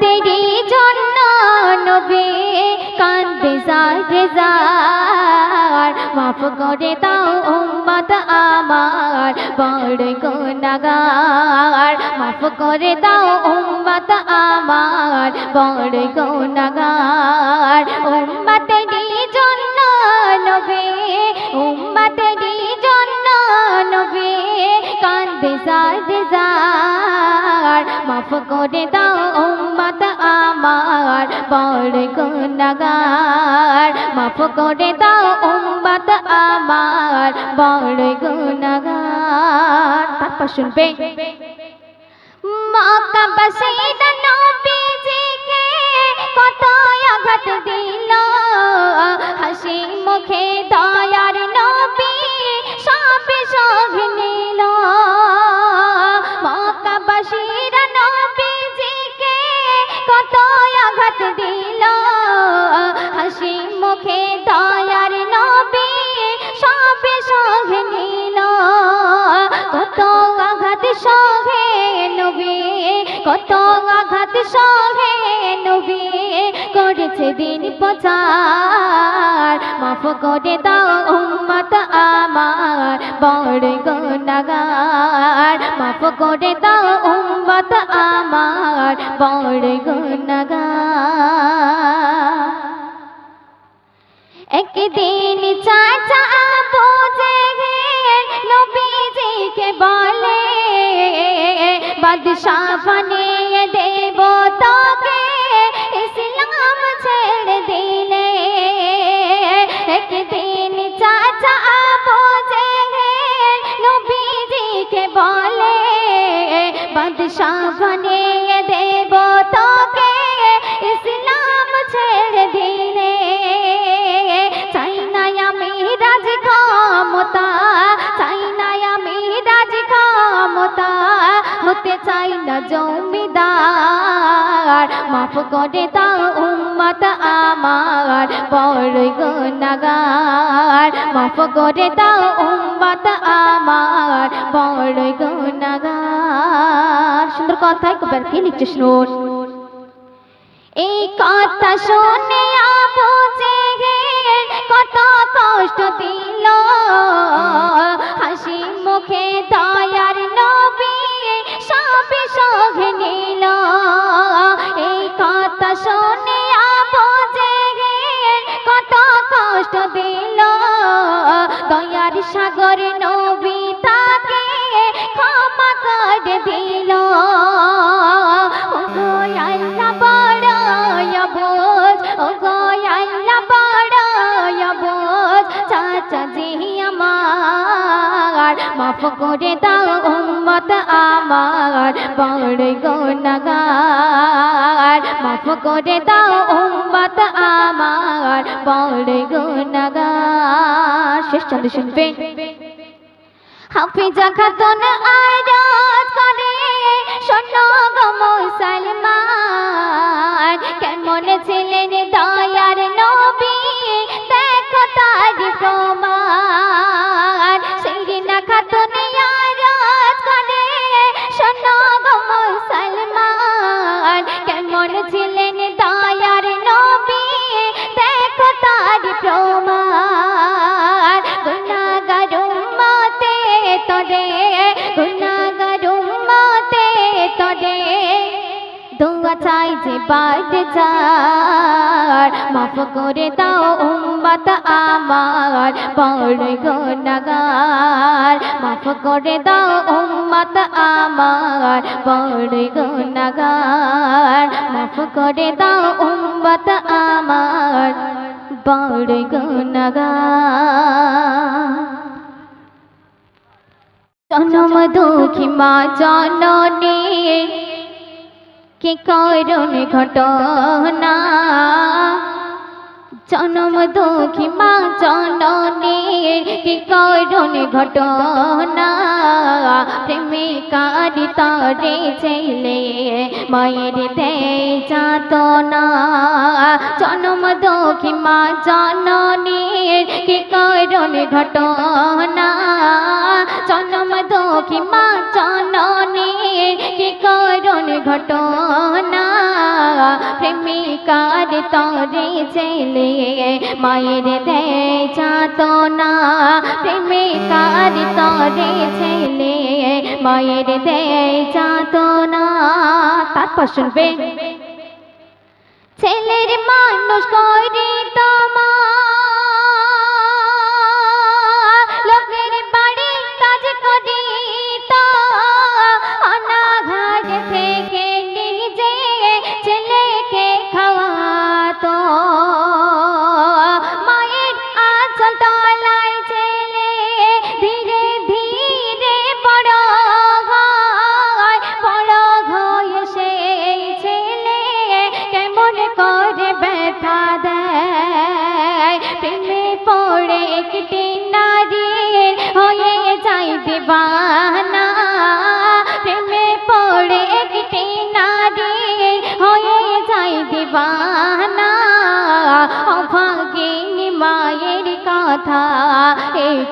উম্মতেরই জন্য নবী কান্দে জারে জার মাফ করে দাও উম্মত আমার, বড় গুনাহগার। মাফ করে দাও উম্মত আমার, বড় গুনাহগার। উম্মতেরই জন্য নবী, উম্মতেরই জন্য নবী কান্দে জারে জার মাফ করে দাও বড় গুনাহগার মাফ করে দাও উম্মত আমার বড় গুনাহগার তারপর শুনবে। মক্কা বাসীরা নবীজিকে সহে নবী, কত আঘাত সহে নবী, করেছে দিন প্রচার। মাফ করে দাও উম্মত আমার, বড় গুনাহগার। মাফ করে দাও উম্মত আমার, বড় গুনাহগার। একদিন চাচা বাদশাহ বানিয়ে জমিদার, মাফ করে দাও উম্মত আমার বড় গুনাহগার মাফ করে দাও উম্মত আমার বড় গুনাহগার সুন্দর কথাই কবার কি লিখছে শুনুন। এই কথা শুনে আবু কত কষ্ট দিল। মাফ করে দাও উম্মত আমার বড় গুনাহগার মাফ করে দাও উম্মত আমার বড় গুনাহগার শেষ চন্দ্র শুনবে। হাফিজা খাতুন আরাজ করে, শোনো গো মুসলমান, কেমন ছিলেন দয়ার যার মাফ করে দাও উম্মত আমার বড় গুনাহগার মাফ করে দাও উম্মত আমার বড় গুনাহগার মাফ করে দাও উম্মত আমার বড় গুনাহগার জনম দুঃখী মা জননী কি করুণ ঘটনা? জনম দুঃখী মা জননীর কি করুণ ঘটনা? প্রেমিকার তরে ছেলে মায়ের দেয় যাত না জনম দুঃখী মা জননীর কি করুণ ঘটনা? জনম দুঃখী মা ঘটনা তরে ছেলে, মায়ের দেয় যাতনা প্রেমিকার তরে ছেলে, মায়ের দেয় যাতনা তারপর শুনবে। ছেলের মানুষ করি তোমার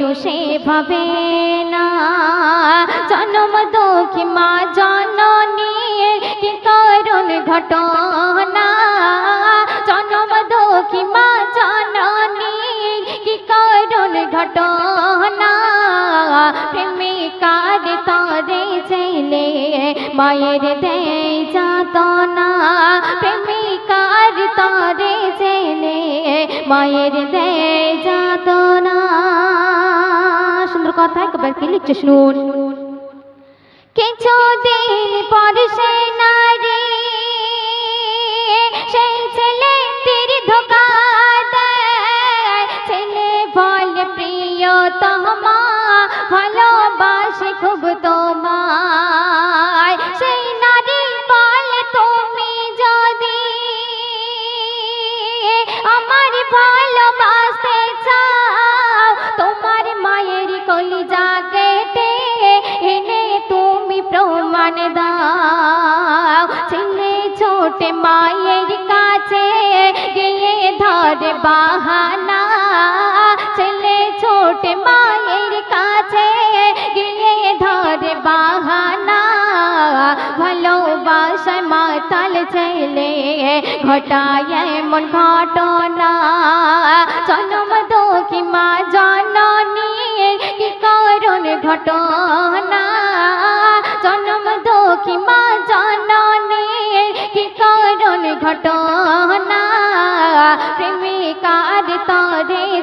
একটু সেভাবে না। জন্ম দুঃখী মা জননী, কি করুন ঘটনা। জন্ম দুঃখী মা জননী, কি করুন ঘটনা। প্রেমিকার তরে ছেলে, মায়ের দেয় যাতনা। প্রেমিকার তরে ছেলে, মায়ের দেয় যাতনা। সুন্দর কথা একবার কি লিখছে শুনুন প্রমাণ দাও। ছেলে ছোট মায়ের কাছে গিয়ে ধরে বাহানা। ছেলে ছোট মায়ের কাছে গিয়ে ধরে বাহানা। ভালোবাসায় মাতাল ছেলে ঘটায় এমন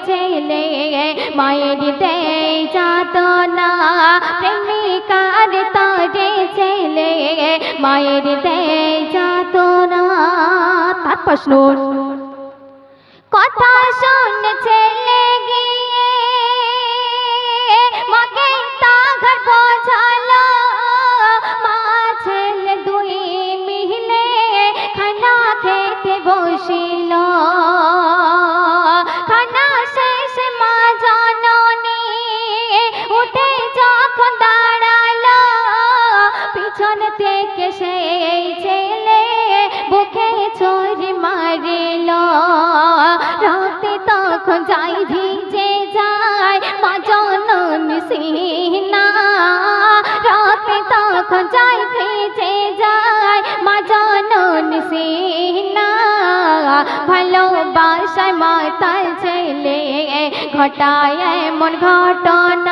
ছেলে মায়ের দেয় যাতনা প্রেমিকার তরে ছেলে মায়ের দেয় যাতনা তারপর শুনুন। কথা রাতে ভেজে যায় মা জনন সিনা ভালোবাসায় মাতাল ছেলে। ঘটায় মন ঘটনা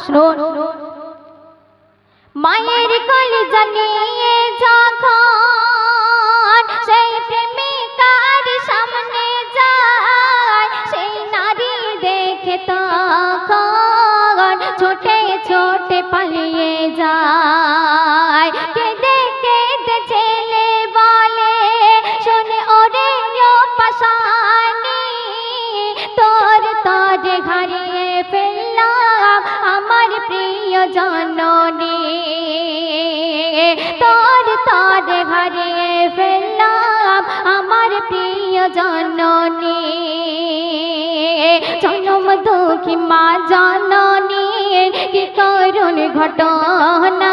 শুনুন মায়ের কলি জানিয়ে যখন সেই প্রেমিকার সামনে যায় সেই নারী দেখে তখন জনম দুঃখী মা জননী কি করুণ ঘটনা?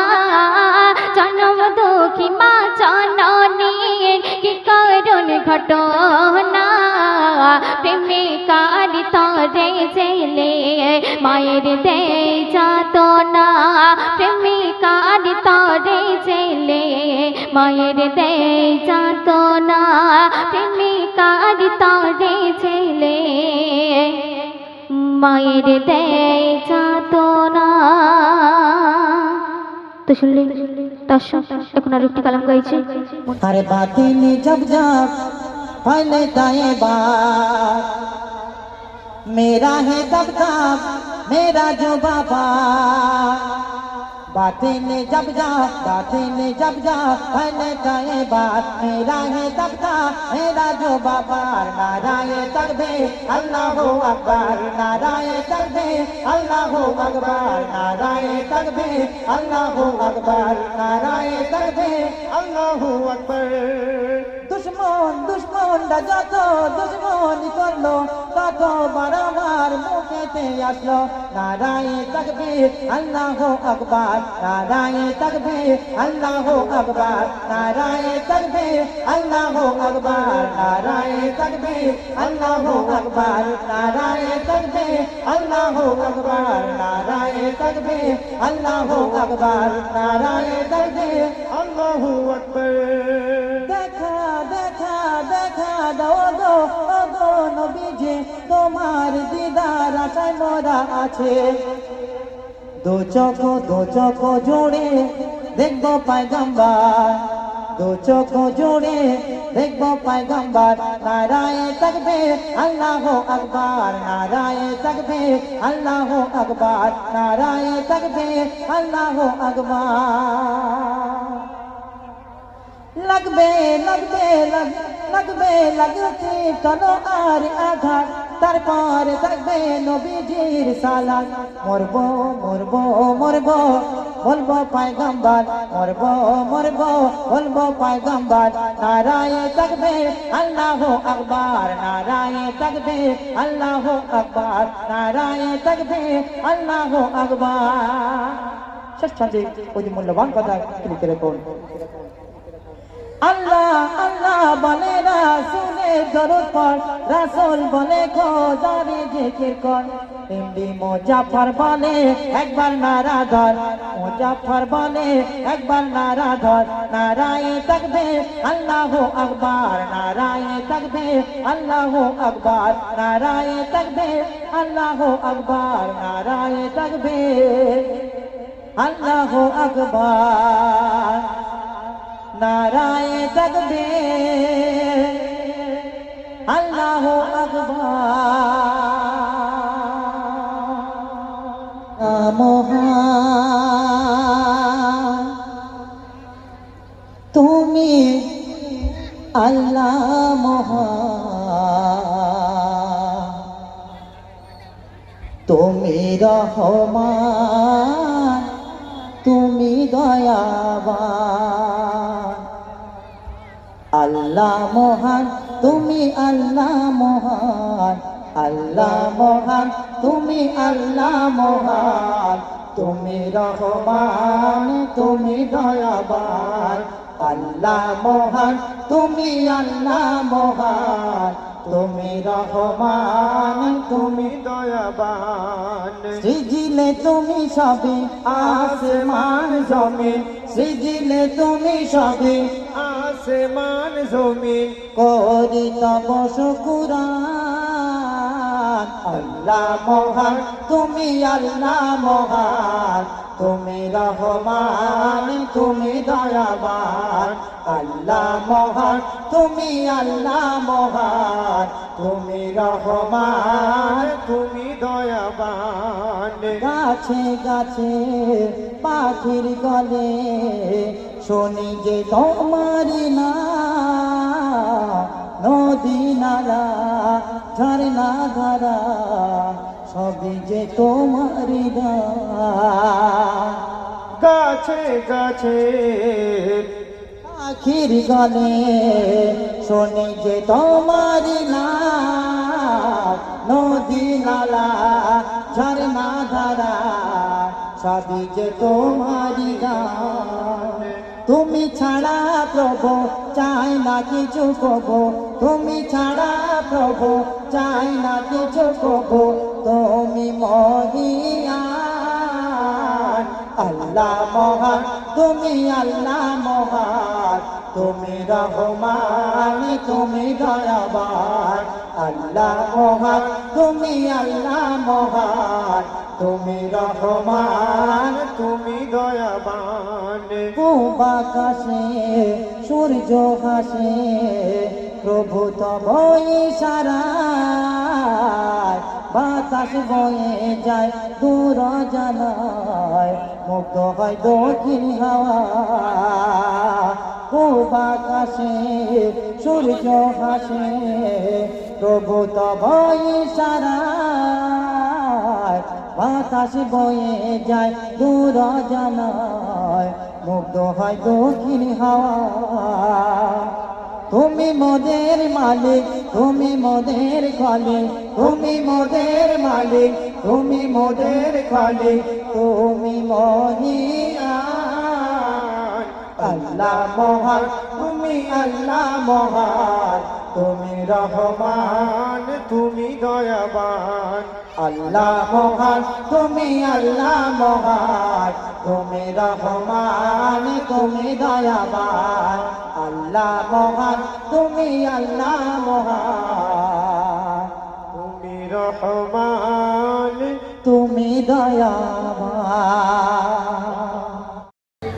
দুঃখী মা জননীর কি করুণ ঘটনা? প্রেমিকার তরে জেলে, মায়ের দে যাত না প্রেমিকার তরে জেলে, মায়ের দে মায়ের দেয় যাতনা তো শুনলি তার এখন আর একটি কালাম গাইছে মেরা হে দাদা মেরা যো বাবা। बाती ने जब जा बाती ने जब जा है ताए बात मेरा है तब का मेरा जो बाबार नाराय दे अल्लाह हो अकबर नाराय दे अल्लाह हो अकबर नाराय दे अल्लाह हो अकबर नाराय दे अल्लाह हो अकबर। দুশ্মন যত দুশ্মন করল, তত বারবার মুখেতে আসলো। নারায় তকবে আল্লাহ আকবার। নারায় তকবে আল্লাহ আকবার। নারায় তকবে আল্লাহ আকবার। নারায় তকবে আল্লাহ আকবার। নারায় তকবে আল্লাহ আকবার। নারায় তকবে আল্লাহ আকবার। নারায় তকবে আল্লাহ আকবার। দাও গো গো নবীজি, তোমার দিদার আশায় মোরা আছে। দু চোখ দু চোখ জোড়ে দেখব পায়গাম্বার। দু চোখ জোড়ে দেখব পায়গাম্বার। নারায় থাকবে আল্লাহ আকবার। নারায় থাকবে আল্লাহ আকবার। নারায় থাকবে আল্লাহ আকবার। লাগবে লাগবে, লাগ- লাগবে লাগতে চলো আর আঘাত। তারপর থাকবে নবীজির সালাত। মরব মরব মরব, বলব পায়গাম্বার। মরব মরব, বলব পায়গাম্বার। নারায় থাকবে আল্লাহ আকবার, নারায় থাকবে আল্লাহ আকবার, নারায় থাকবে আল্লাহ আকবার। শেষ ছন্দে ওই মূল্যবান কথা ক্লিক করে কোন আল্লাহ আল্লাহ বলে রাসুলে দরুদ পর রাসুল বলে খোদারে জিকির কর এমডি মোজাফর বলে, একবার নারা ধর। মোজাফর বলে, একবার নারা ধর। নারায় থাকবে আল্লাহ আকবার। নারায় থাকবে আল্লাহ আকবার। নারায় থাকবে আল্লাহ আকবার। নারায় থাকবে আল্লাহ আকবার। নারায় থাকবে আল্লাহ আকবার। তুমি আল্লাহ মহান। তুমি রহমান তুমি দয়াবান। আল্লাহ মহান, তুমি আল্লাহ মহান। আল্লাহ মহান, তুমি আল্লাহ মহান। তুমি রহমান, তুমি দয়াবান। আল্লাহ মহান, তুমি আল্লাহ মহান। তুমি রহমান, তুমি দয়াবান। সৃজিলে তুমি সবে আসমান জমিন সৃজিলে তুমি সবে আসমান জমিন করি তব শুকুরান আল্লাহ মহান, তুমি আল্লাহ মহান। তুমি রহমান, তুমি দয়াবান, আল্লাহ মহান, তুমি আল্লাহ মহান, তুমি রহমান, তুমি দয়াবান। গাছে গাছে পাখির গলে শুনি যে তোমার না, নদী নারা ঝর্ণা ধারা সবই যে তোমার গাছে গাছে পাখির গলে শুনি যে তোমার না নদী নালা ঝর্ণা ধারা সবই যে তোমার গান। তুমি ছাড়া প্রভু চাই না কিছু প্রভু। তুমি ছাড়া প্রভু চাই না কিছু প্রভু। তুমি মহিয়ান আল্লাহ মহান, তুমি আল্লাহ মহান। তুমি রহমান, তুমি দয়াবান। আল্লাহ মহান, তুমি আল্লাহ মহান। তুমি রহমান, তুমি দয়াবান। পূব আকাশে সূর্য হাসে প্রভু তব ইশারায় বাতাস বয়ে যায়, দূর জানায় মুক্ত হয় দক্ষিণ হাওয়া। পূব আকাশে সূর্য হাসে, প্রভু তব ইশারায়। বাতাস বয়ে যায়, দূর জানায় মুগ্ধ হয় দক্ষিণ হাওয়া। তুমি মোদের মালিক তুমি মোদের খালিক তুমি মোদের মালিক, তুমি মোদের খালিক তুমি মহিয়ান আল্লাহ মহান, তুমি আল্লাহ মহান, তুমি রহমান, তুমি দয়াবান। আল্লাহ মহান, তুমি আল্লাহ মহান, তুমি রহমান, তুমি দয়াবান। আল্লাহ মহান তুমি আল্লাহ মহান। তুমি রহমান। তুমি দয়াবান।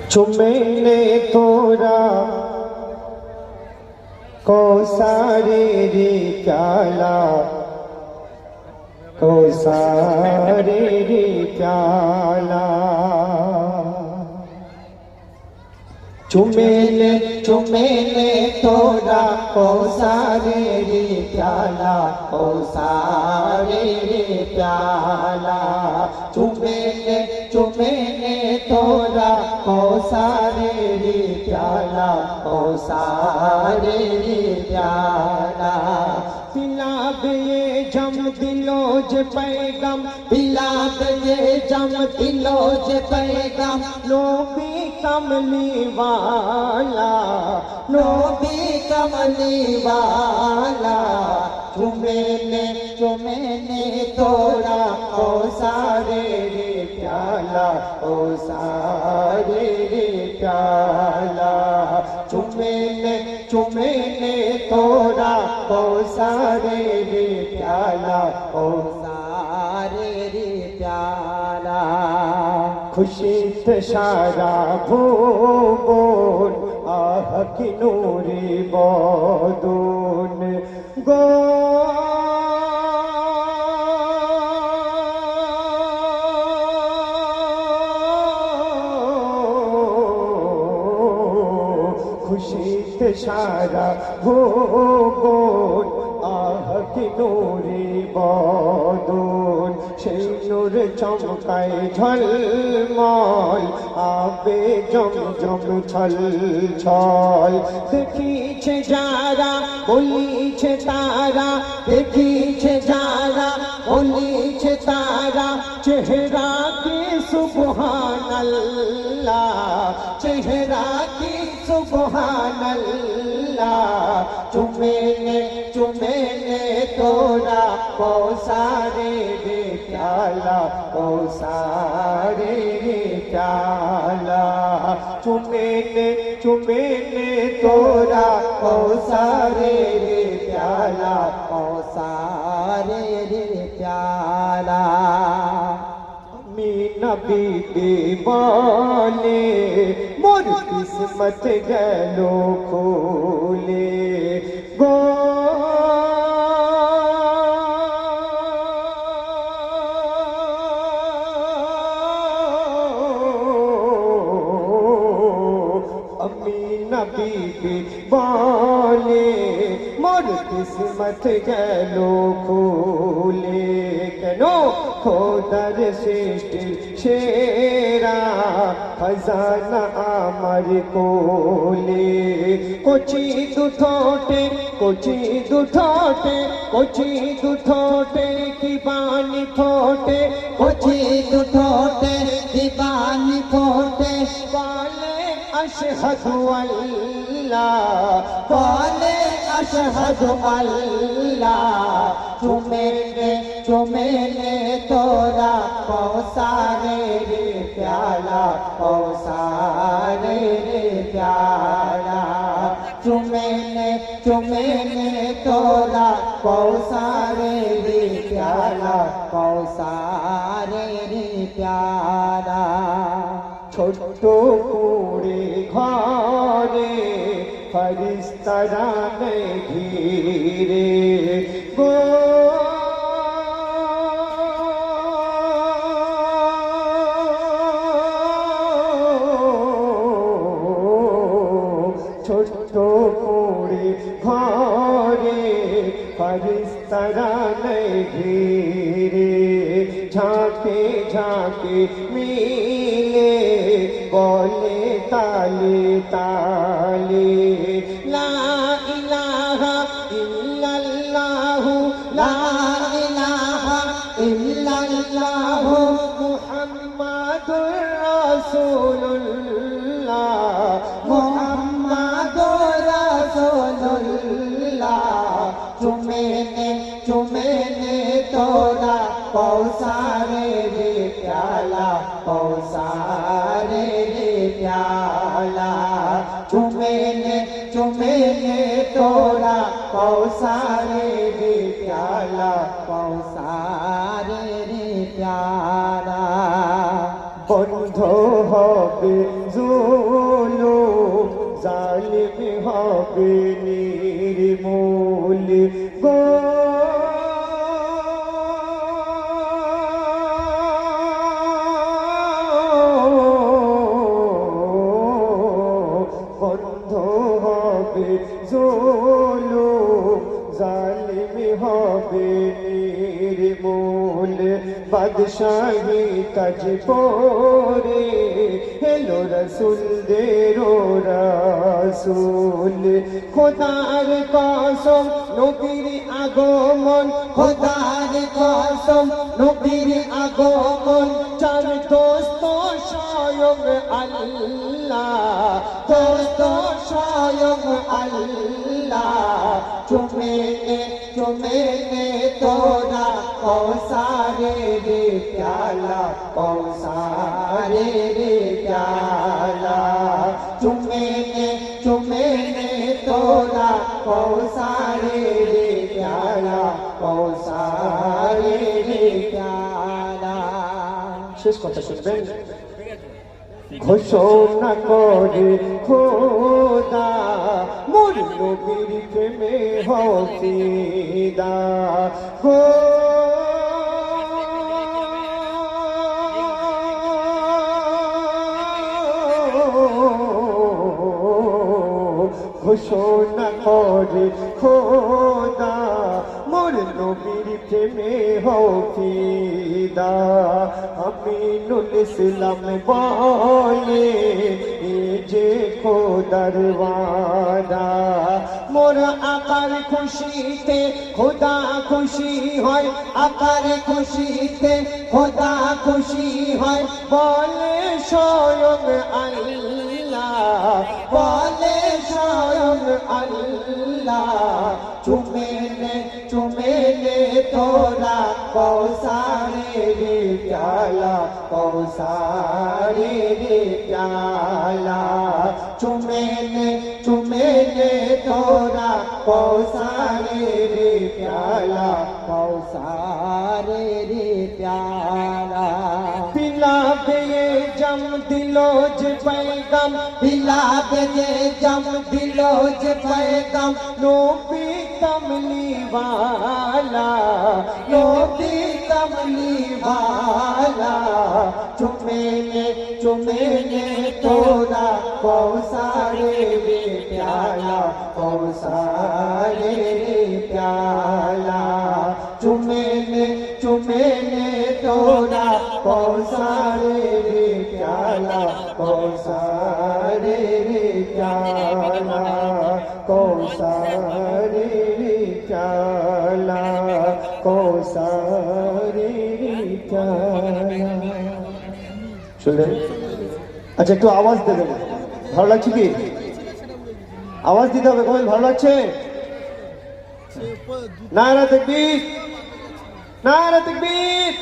চুমেলে তোরা কোসারে রে প্যালা কোসারে রে প্যালা चुमेले चुमेले थोड़ा ओ सारे रे प्याला को सारे रे प्याला। चुमेले चुमेले थोड़ा को सारे रे प्याला को सारे रे प्याला। पिला गए जे पैगम बिलाप ये जम दिलो जे पैगाम। लोबी कमली वाला, नोबी कमली वाला। चुमेने चुमेने तोरा, ओ सारे रे प्याला, ओ सारे रे प्याला। चुमेने चुमेने तोरा ओ सारे रे प्याला ओ सारे रे प्याला খুশিত সারা ভুবন আহ কি নূরে বদন গো খুশিত সারা ভুবন আহ কি নূরে বদন সেই নূর চমকায় ঝলমল, আবে জম জম ছল ছল দেখিছে যারা, বলিছে তারা, দেখিছে যারা, বলিছে তারা চেহারা কি সুবহানাল্লাহ চেহারা কি সুবহানাল্লাহ। চুমেনে চুমেনে তোরা কৌসারে রে প্যালা কৌসারে রে প্যালা চুমেনে চুমেনে তোরা কৌসারে রে প্যালা কৌসারে রে প্যালা আমি নবী বলে মোর কিসমত গেল খুলে গো আমি নবী বলে মোর কিসমত গেল খুলে কেন খোদার সৃষ্টি সেরা খজানা আমার কোলে কচি দুঠোটে কচি দুঠোটে কচি দুঠোটে কি বানি ফোটে কচি দুঠোটে দিবানি ফোটে বলে আশহাদু আল্লাহ বলে আশহাদু আল্লাহ চুমে নে চুমে নে তোরা কৌসারে রে প্যালা কৌসারে রে প্যালা চুমে নে চুমে নে তোরা কৌসারে ছোট্ট কুড়ে ঘরে ফরিস্তারা নেই ঘিরে গো তালে তালে। লা ইলাহা ইল্লাল্লাহু লা ইলাহা ইল্লাল্লাহু মুহাম্মাদুর বন্ধ হবে জুলু জালিম হবে, নির্মূল। বাদশাহী কাজ পরে হেলো রসুল দেরো রসুল। খোদার কসম, নবীর আগমন, খোদার কসম, নবীর আগমন, চার দোস্ত স্বয়ং আল্লাহ দোস্ত স্বয়ং আল্লাহ। চুমে নে চুমে নে তোরা কৌসারে রে প্যালা কৌসারে রে প্যালা। চুমে নে চুমে নে তোরা কৌসারে রে প্যালা কৌসারে রে প্যালা। শেষ কথা শুনবেন। ঘোষণা করে খোদা মোর নবীর প্রেমে হফিদা গো ঘোষণা করে খোদা নবীর প্রেমে হফিদা, আমিনুল ইসলাম বলে যে খোদার ওয়াদা। মোর আকার খুশিতে খোদা খুশি হয় আকার খুশিতে খোদা খুশি হয়। বলে স্বয়ং আল্লাহ, বলে স্বয়ং আল্লাহ, চুমে নে চুমে নে তোরা কৌসারে রে প্যালা কৌসারে রে প্যালা চুমে নে চুমে নে তোরা কৌসারে রে पैगम हिला दे जम दिलोज पैगम नो पी तमली वाला नो पी तमली वाला चुमे ने चुमे ने तोरा कौसारे रे प्याला कौसारे रे प्याला চালা আচ্ছা একটু আওয়াজ দেবেন ভালো লাগছে কি? আওয়াজ দিতে হবে কমেল ভালো লাগছে? নায়রা দেখবি? নায়রা তাকবীর